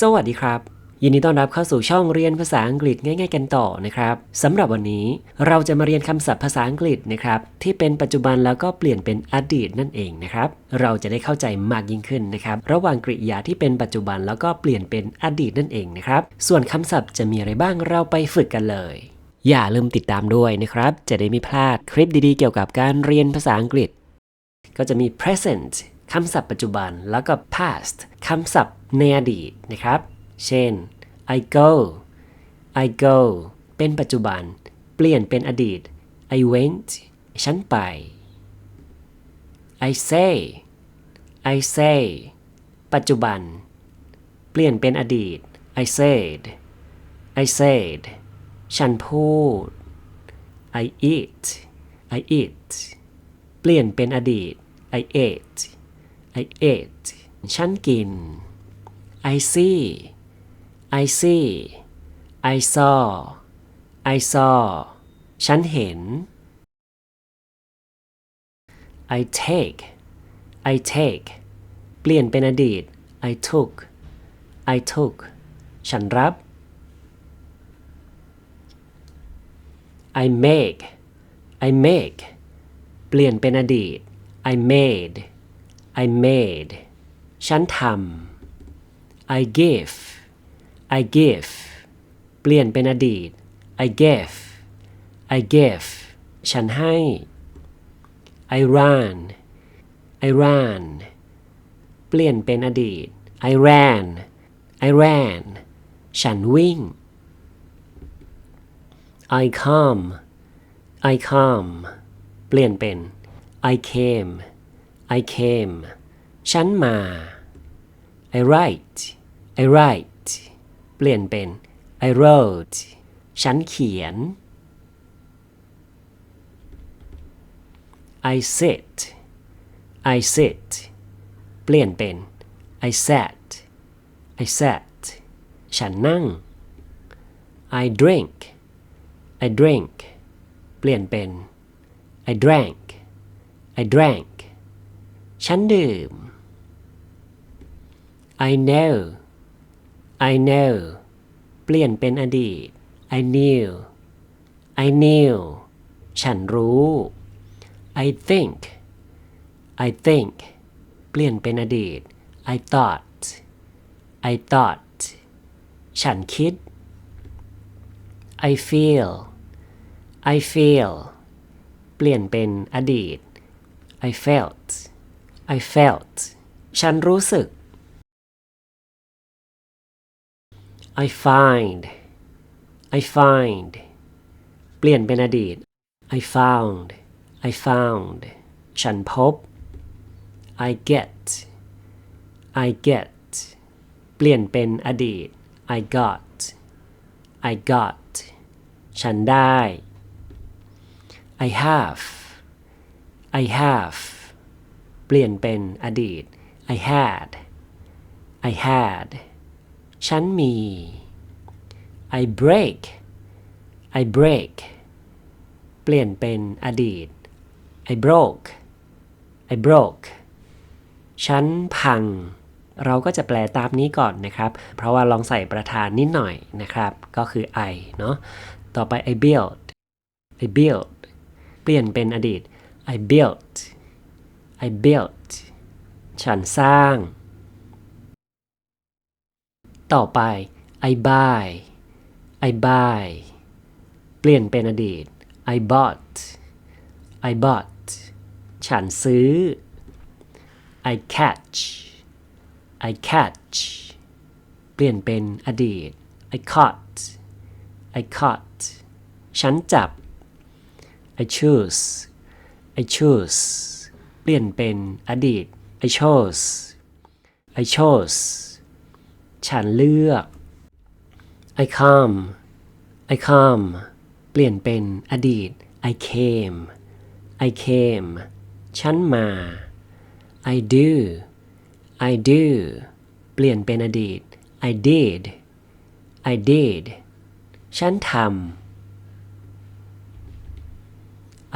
สวัสดีครับ ยินดีต้อนรับเข้าสู่ช่องเรียนภาษาอังกฤษง่าย ๆ กันต่อนะครับสำหรับวันนี้เราจะมาเรียนคำศัพท์ภาษาอังกฤษนะครับที่เป็นปัจจุบันแล้วก็เปลี่ยนเป็นอดีตนั่นเองนะครับเราจะได้เข้าใจมากยิ่งขึ้นนะครับระหว่างกริยาที่เป็นปัจจุบันแล้วก็เปลี่ยนเป็นอดีตนั่นเองนะครับส่วนคำศัพท์จะมีอะไรบ้างเราไปฝึกกันเลย อย่าลืมติดตามด้วยนะครับ จะได้ไม่พลาดคลิปดีๆ เกี่ยวกับการเรียนภาษาอังกฤษ ก็จะมี present คำศัพท์ปัจจุบันแล้วก็ past คำศัพท์ในอดีตนะครับ เช่น I go I go เป็นปัจจุบัน เปลี่ยนเป็นอดีต I went ฉันไป I say I say ปัจจุบัน เปลี่ยนเป็นอดีต I said I said ฉันพูด I eat I eat เปลี่ยนเป็นอดีต I ate I ate ฉันกิน I see I see I saw I saw ฉันเห็น I take I take เปลี่ยนเป็นอดีต I took I took ฉันรับ I make I make เปลี่ยนเป็นอดีต I made I made ฉันทำ I give I give เปลี่ยนเป็นอดีต I gave I gave ฉันให้ I ran I ran เปลี่ยนเป็นอดีต I ran I ran ฉันวิ่ง I come I come เปลี่ยนเป็น I came I came ฉันมา I write I write เปลี่ยนเป็น I wrote ฉันเขียน I sit I sit เปลี่ยนเป็น I sat I sat ฉันนั่ง I drink I drink เปลี่ยนเป็น I drank I drank ฉันดื่ม I know I know เปลี่ยนเป็นอดีต I knew I knew ฉันรู้ I think I think เปลี่ยนเป็นอดีต I thought I thought ฉันคิด I feel I feel เปลี่ยนเป็นอดีต I felt I felt ฉันรู้สึก I find I find เปลี่ยนเป็นอดีต I found I found ฉันพบ I get I get เปลี่ยนเป็นอดีต I got I got ฉันได้ I have I have เป ลี่ยนเป็นอดีต I had I had ฉันมี I break I break เปลี่ยนเป็นอดีต I broke I broke ฉันพัง เราก็จะแปลตามนี้ก่อนนะครับ เพราะว่าลองใส่ประธานนิดหน่อยนะครับ ก็คือ I เนาะ ต่อไป I built I built เปลี่ยนเป็นอดีต I built I built ฉันสร้าง ต่อไป I buy I buy เปลี่ยนเป็นอดีต I bought I bought ฉันซื้อ I catch I catch เปลี่ยนเป็นอดีต I caught I caught ฉันจับ I choose I choose เปลี่ยนเป็นอดีต I chose I chose ฉันเลือก I come I come เปลี่ยนเป็นอดีต I came I came ฉันมา I do I do เปลี่ยนเป็นอดีต I did I did ฉันทำ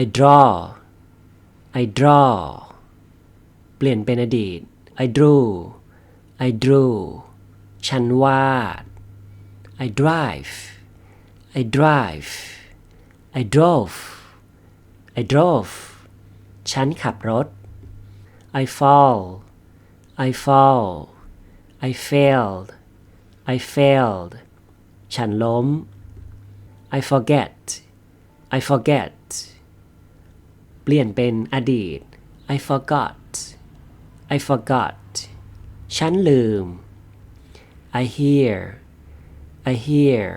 I draw I draw เปลี่ยนเป็นอดีต I drew I drew ฉันวาด I drive I drive I drove I drove ฉันขับรถ I fall I fall I failed I failed ฉันล้ม I forget I forget เปลี่ยนเป็นอดีต I forgot I forgot ฉันลืม I hear I hear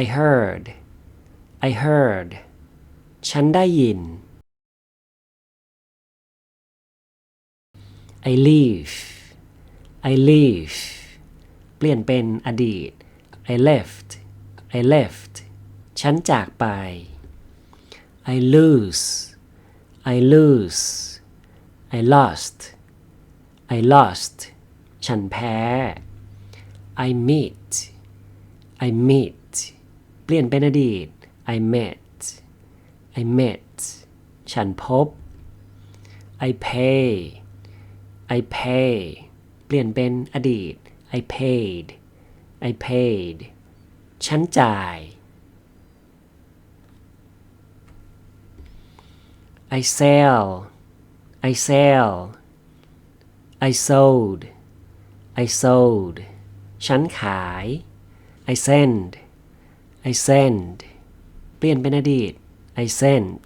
I heard I heard ฉันได้ยิน I leave I leave เปลี่ยนเป็นอดีต I left I left ฉันจากไป I lose I lose I lost I lost ฉันแพ้ I meet I meet เปลี่ยนเป็นอดีต I met I met ฉันพบ I pay I pay เปลี่ยนเป็นอดีต I paid I paid ฉันจ่าย I sell I sell I sold I sold ฉันขาย I send I send เปลี่ยนเป็นอดีต I sent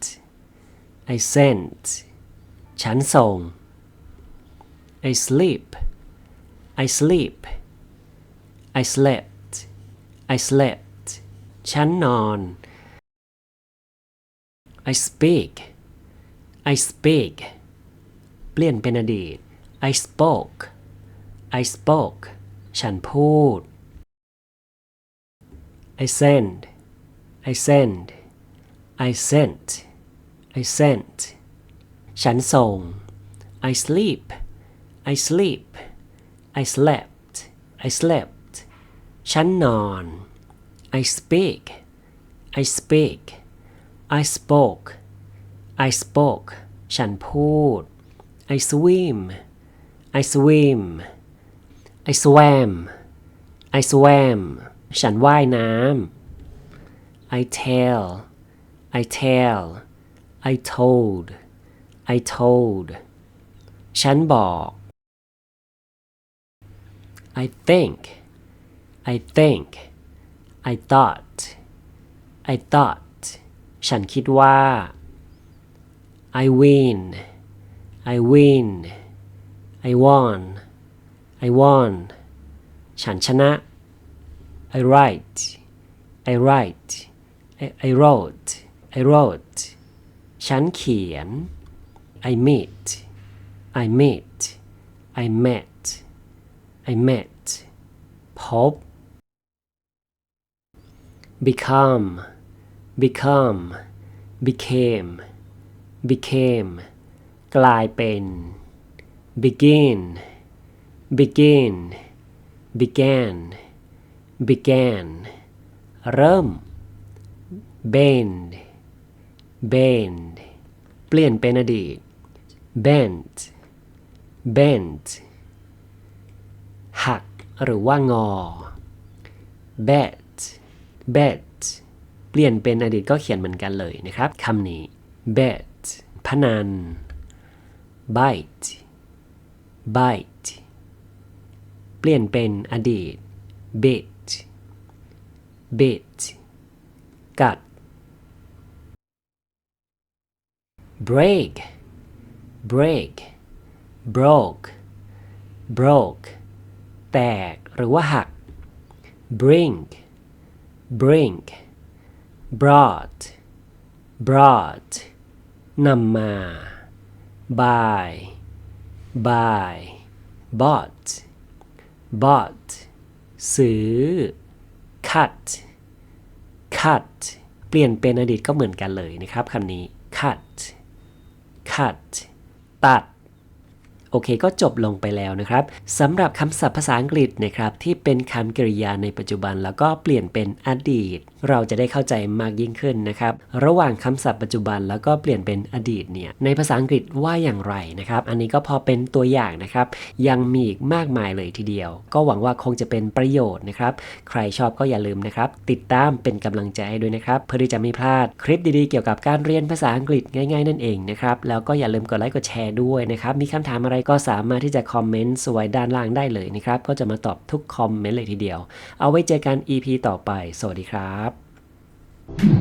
I sent ฉันส่ง I sleep I sleep I slept I slept ฉันนอน I speak I speak เปลี่ยนเป็นอดีต I spoke I spoke ฉันพูด I send I send I sent I sent ฉันส่ง I sleep I sleep I slept I slept ฉันนอน I speak I speak I spoke I spoke ฉันพูด I swim I swim I swam I swam ฉันว่ายน้ำ I tell I tell I told I told ฉันบอก I think I think I thought I thought ฉันคิดว่า I win I win I won I won ฉันชนะ I write I write I, I wrote I wrote ฉันเขียน I meet I meet I met I met พบ become become became Became กลายเป็น begin begin began began เริ่ม bend bend เปลี่ยนเป็นอดีต bent bent หักหรือว่างอ bet bet เปลี่ยนเป็นอดีตก็เขียนเหมือนกันเลยนะครับคำนี้ bet พนัน bite bite เปลี่ยนเป็นอดีต bit bit กัด break break broke broke แตกหรือว่าหัก brink brink brought brought นำมา buy buy bought bought ซื้อ cut cut เปลี่ยนเป็นอดีตก็เหมือนกันเลยนะครับคำนี้ cut cut ตัด โอเคก็จบลงไปแล้วนะครับสำหรับคำศัพท์ภาษาอังกฤษนะครับที่เป็นคำกริยาในปัจจุบันแล้วก็เปลี่ยนเป็นอดีต เราจะได้เข้าใจมากยิ่งขึ้นนะครับ ระหว่างคำศัพท์ปัจจุบันแล้วก็เปลี่ยนเป็นอดีตเนี่ยในภาษาอังกฤษว่าอย่างไรนะครับ อันนี้ก็พอเป็นตัวอย่างนะครับ ยังมีอีกมากมายเลยทีเดียว ก็หวังว่าคงจะเป็นประโยชน์นะครับ ใครชอบก็อย่าลืมนะครับ ติดตามเป็นกำลังใจด้วยนะครับ เพื่อที่จะไม่พลาดคลิปดีๆเกี่ยวกับการเรียนภาษาอังกฤษง่าย ๆ นั่นเองนะครับแล้วก็อย่าลืมกดไลค์กดแชร์ด้วยนะครับมีคำถามอะไรก็สามารถที่จะคอมเมนต์สวยด้านล่างได้เลยนะครับ ก็จะมาตอบทุกคอมเมนต์เลยทีเดียว เอาไว้เจอกัน EP ต่อไป สวัสดีครับ